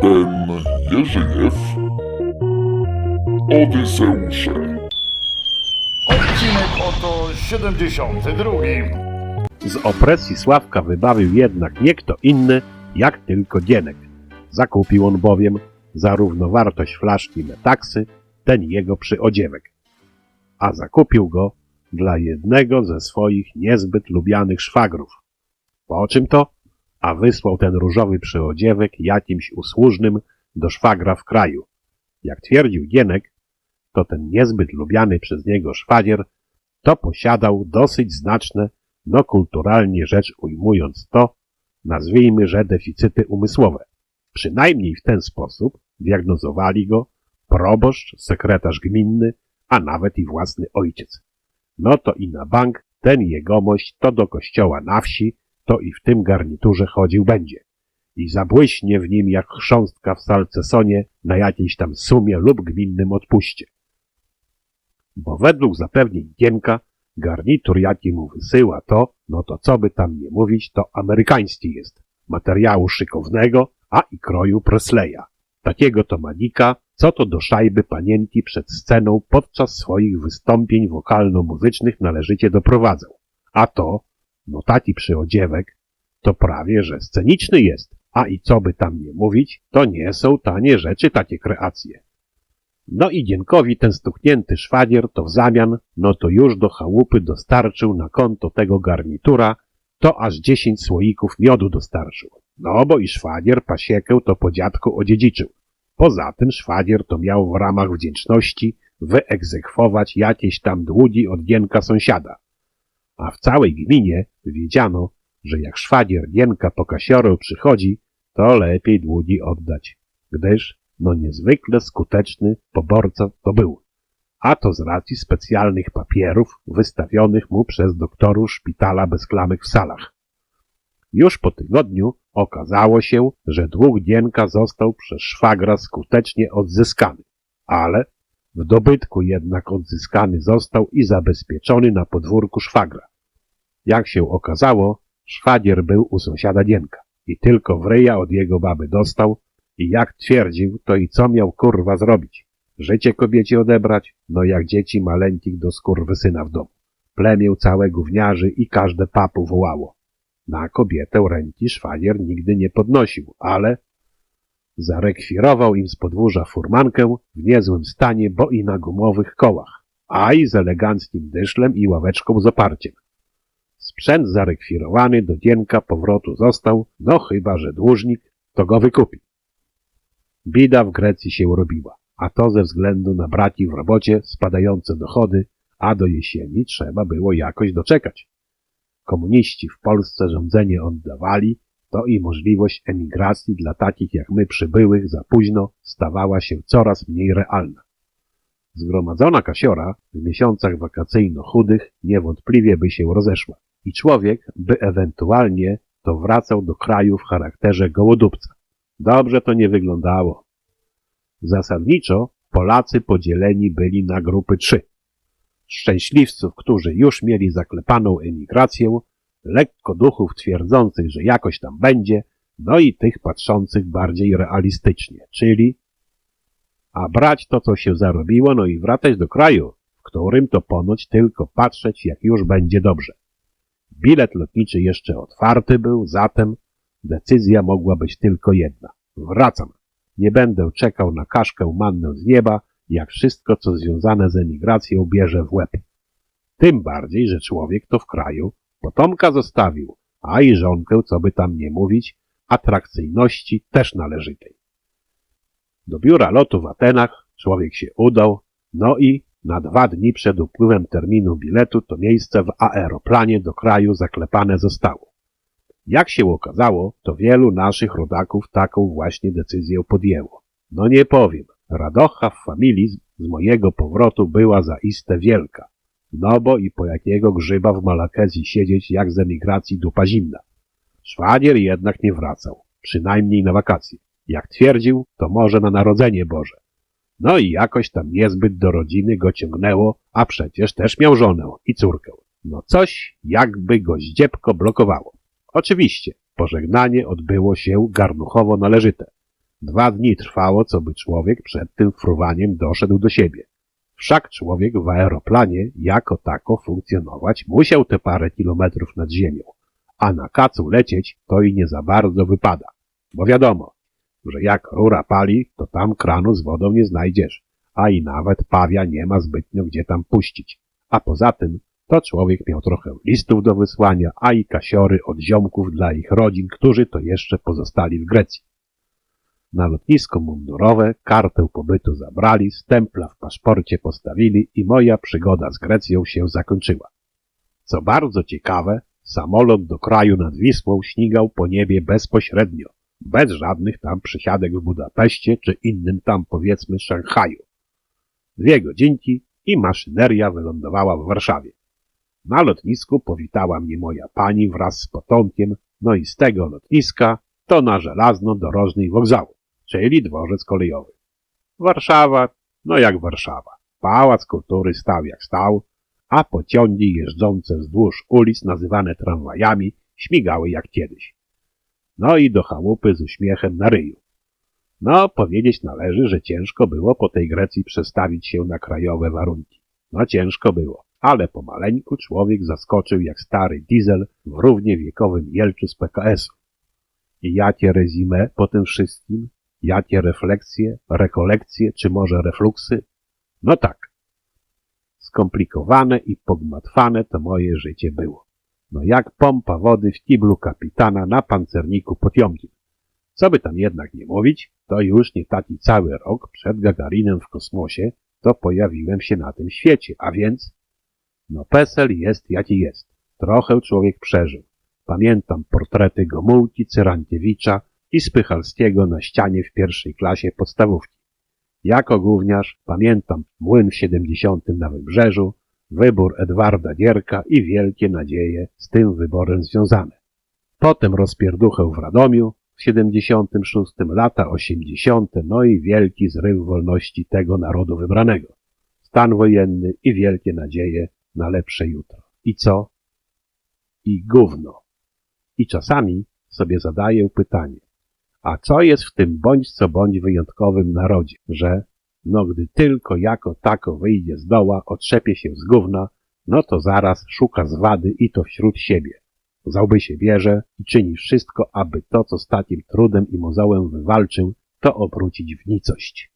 Ten Jerzyjew? Odyseusze. Odcinek oto 72. Z opresji Sławka wybawił jednak nie kto inny, jak tylko Dzienek. Zakupił on bowiem za równowartość flaszki metaksy ten jego przyodziewek. A zakupił go dla jednego ze swoich niezbyt lubianych szwagrów. Po czym to? A wysłał ten różowy przyodziewek jakimś usłużnym do szwagra w kraju. Jak twierdził Dzienek, to ten niezbyt lubiany przez niego szwagier to posiadał dosyć znaczne no kulturalnie rzecz ujmując to, nazwijmy, że deficyty umysłowe. Przynajmniej w ten sposób diagnozowali go proboszcz, sekretarz gminny, a nawet i własny ojciec. No to i na bank ten jegomość to do kościoła na wsi, to i w tym garniturze chodził będzie. I zabłyśnie w nim jak chrząstka w salcesonie na jakiejś tam sumie lub gminnym odpuście. Bo według zapewnień Gienka Garnitur, jaki mu wysyła to, no to co by tam nie mówić, to amerykański jest. Materiału szykownego, a i kroju Presleya. Takiego to manika, co to do szajby panienki przed sceną podczas swoich wystąpień wokalno-muzycznych należycie doprowadzał. A to, no taki przyodziewek, to prawie, że sceniczny jest. A i co by tam nie mówić, to nie są tanie rzeczy takie kreacje. No i Dzienkowi ten stuknięty szwagier to w zamian, no to już do chałupy dostarczył na konto tego garnitura, to aż dziesięć słoików miodu dostarczył. No bo i szwagier pasiekę to po dziadku odziedziczył. Poza tym szwagier to miał w ramach wdzięczności wyegzekwować jakieś tam długi od Gienka sąsiada. A w całej gminie wiedziano, że jak szwagier Gienka po kasiorę przychodzi, to lepiej długi oddać, gdyż no niezwykle skuteczny poborca to był. A to z racji specjalnych papierów wystawionych mu przez doktorów szpitala bez klamek w salach. Już po tygodniu okazało się, że dług Gienka został przez szwagra skutecznie odzyskany, ale w dobytku jednak odzyskany został i zabezpieczony na podwórku szwagra. Jak się okazało, szwagier był u sąsiada Gienka i tylko w ryja od jego baby dostał, i jak twierdził, to i co miał kurwa zrobić? Życie kobiecie odebrać? No jak dzieci maleńkich do skurwysyna w domu. Plemię całe gówniarzy i każde papu wołało. Na kobietę ręki szwagier nigdy nie podnosił, ale zarekwirował im z podwórza furmankę w niezłym stanie, bo i na gumowych kołach, a i z eleganckim dyszlem i ławeczką z oparciem. Sprzęt zarekwirowany do dzienka powrotu został, no chyba, że dłużnik to go wykupi. Bida w Grecji się robiła, a to ze względu na braki w robocie, spadające dochody, a do jesieni trzeba było jakoś doczekać. Komuniści w Polsce rządzenie oddawali, to i możliwość emigracji dla takich jak my przybyłych za późno stawała się coraz mniej realna. Zgromadzona kasiora w miesiącach wakacyjno-chudych niewątpliwie by się rozeszła i człowiek by ewentualnie to wracał do kraju w charakterze gołodupca. Dobrze to nie wyglądało. Zasadniczo Polacy podzieleni byli na grupy trzy. Szczęśliwców, którzy już mieli zaklepaną emigrację, lekko duchów twierdzących, że jakoś tam będzie, no i tych patrzących bardziej realistycznie, czyli a brać to, co się zarobiło, no i wracać do kraju, w którym to ponoć tylko patrzeć, jak już będzie dobrze. Bilet lotniczy jeszcze otwarty był, zatem Decyzja mogła być tylko jedna. Wracam. Nie będę czekał na kaszkę mannę z nieba, jak wszystko, co związane z emigracją bierze w łeb. Tym bardziej, że człowiek to w kraju potomka zostawił, a i żonkę, co by tam nie mówić, atrakcyjności też należytej. Do biura lotu w Atenach człowiek się udał, no i na dwa dni przed upływem terminu biletu to miejsce w aeroplanie do kraju zaklepane zostało. Jak się okazało, to wielu naszych rodaków taką właśnie decyzję podjęło. No nie powiem, radocha w familii z, mojego powrotu była zaiste wielka. No bo i po jakiego grzyba w Malakezji siedzieć jak z emigracji dupa zimna. Szwagier jednak nie wracał, przynajmniej na wakacje. Jak twierdził, to może na Narodzenie Boże. No i jakoś tam niezbyt do rodziny go ciągnęło, a przecież też miał żonę i córkę. No coś jakby go zdziepko blokowało. Oczywiście, pożegnanie odbyło się garnuchowo należyte. Dwa dni trwało, co by człowiek przed tym fruwaniem doszedł do siebie. Wszak człowiek w aeroplanie jako tako funkcjonować musiał te parę kilometrów nad ziemią, a na kacu lecieć to i nie za bardzo wypada. Bo wiadomo, że jak rura pali, to tam kranu z wodą nie znajdziesz, a i nawet pawia nie ma zbytnio gdzie tam puścić. A poza tym, to człowiek miał trochę listów do wysłania, a i kasiory od ziomków dla ich rodzin, którzy to jeszcze pozostali w Grecji. Na lotnisko mundurowe kartę pobytu zabrali, stempla w paszporcie postawili i moja przygoda z Grecją się zakończyła. Co bardzo ciekawe, samolot do kraju nad Wisłą śmigał po niebie bezpośrednio, bez żadnych tam przysiadek w Budapeszcie czy innym tam powiedzmy Szanghaju. Dwie godzinki i maszyneria wylądowała w Warszawie. Na lotnisku powitała mnie moja pani wraz z potomkiem, no i z tego lotniska to na żelazno-dorożnej wokzału, czyli dworzec kolejowy. Warszawa, no jak Warszawa. Pałac Kultury stał jak stał, a pociągi jeżdżące wzdłuż ulic nazywane tramwajami śmigały jak kiedyś. No i do chałupy z uśmiechem na ryju. No, powiedzieć należy, że ciężko było po tej Grecji przestawić się na krajowe warunki. No ciężko było, ale pomaleńku człowiek zaskoczył jak stary diesel w równie wiekowym jelczu z PKS-u. I jakie rezime po tym wszystkim? Jakie refleksje, rekolekcje, czy może refluksy? No tak. Skomplikowane i pogmatwane to moje życie było. No jak pompa wody w kiblu kapitana na pancerniku Potiomkin. Co by tam jednak nie mówić, to już nie taki cały rok przed Gagarinem w kosmosie, to pojawiłem się na tym świecie, a więc, no PESEL jest jaki jest. Trochę człowiek przeżył. Pamiętam portrety Gomułki, Cyrankiewicza i Spychalskiego na ścianie w pierwszej klasie podstawówki. Jako gówniarz pamiętam młyn w 70 na Wybrzeżu, wybór Edwarda Gierka i wielkie nadzieje z tym wyborem związane. Potem rozpierduchę w Radomiu, w 76 lata 80, no i wielki zryw wolności tego narodu wybranego. Stan wojenny i wielkie nadzieje na lepsze jutro. I co? I gówno. I czasami sobie zadaję pytanie, a co jest w tym bądź co bądź wyjątkowym narodzie, że no gdy tylko jako tako wyjdzie z doła, otrzepie się z gówna, no to zaraz szuka zwady i to wśród siebie. Za łby się bierze i czyni wszystko, aby to, co z takim trudem i mozołem wywalczył, to obrócić w nicość.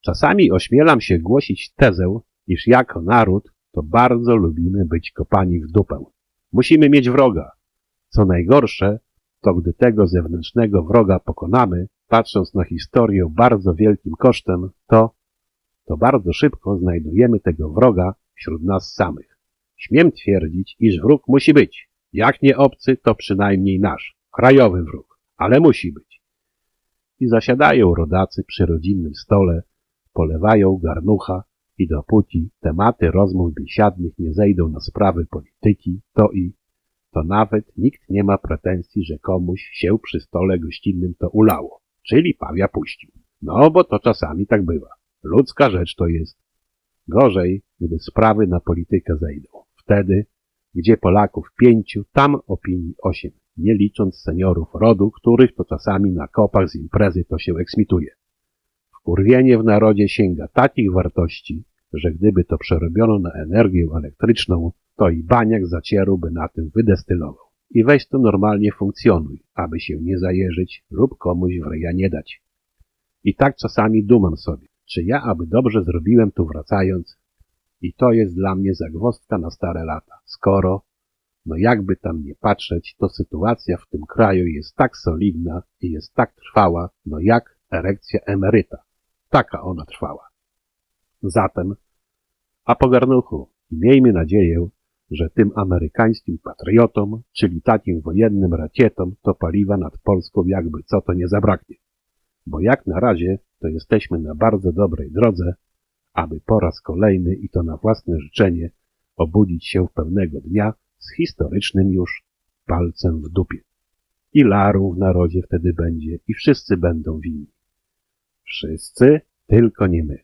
Czasami ośmielam się głosić tezę, iż jako naród to bardzo lubimy być kopani w dupę. Musimy mieć wroga. Co najgorsze, to gdy tego zewnętrznego wroga pokonamy, patrząc na historię bardzo wielkim kosztem, to, to bardzo szybko znajdujemy tego wroga wśród nas samych. Śmiem twierdzić, iż wróg musi być. Jak nie obcy, to przynajmniej nasz, krajowy wróg, ale musi być. I zasiadają rodacy przy rodzinnym stole, polewają garnucha i dopóki tematy rozmów biesiadnych nie zejdą na sprawy polityki, to i to nawet nikt nie ma pretensji, że komuś się przy stole gościnnym to ulało, czyli pawia puścił. No, bo to czasami tak bywa. Ludzka rzecz to jest. Gorzej, gdy sprawy na politykę zejdą. Wtedy, gdzie Polaków pięciu, tam opinii osiem, nie licząc seniorów rodu, których to czasami na kopach z imprezy to się eksmituje. Wkurwienie w narodzie sięga takich wartości, że gdyby to przerobiono na energię elektryczną, to i baniak zacieru by na tym wydestylował. I weź to normalnie funkcjonuj, aby się nie zajeżyć lub komuś w ryja nie dać. I tak czasami dumam sobie, czy ja aby dobrze zrobiłem tu wracając, i to jest dla mnie zagwozdka na stare lata, skoro, no jakby tam nie patrzeć, to sytuacja w tym kraju jest tak solidna i jest tak trwała, no jak erekcja emeryta. Taka ona trwała. Zatem, a po garnuchu, miejmy nadzieję, że tym amerykańskim patriotom, czyli takim wojennym rakietom, to paliwa nad Polską jakby co to nie zabraknie. Bo jak na razie, to jesteśmy na bardzo dobrej drodze, aby po raz kolejny i to na własne życzenie obudzić się pewnego dnia z historycznym już palcem w dupie. I larą w narodzie wtedy będzie i wszyscy będą winni. Wszyscy, tylko nie my.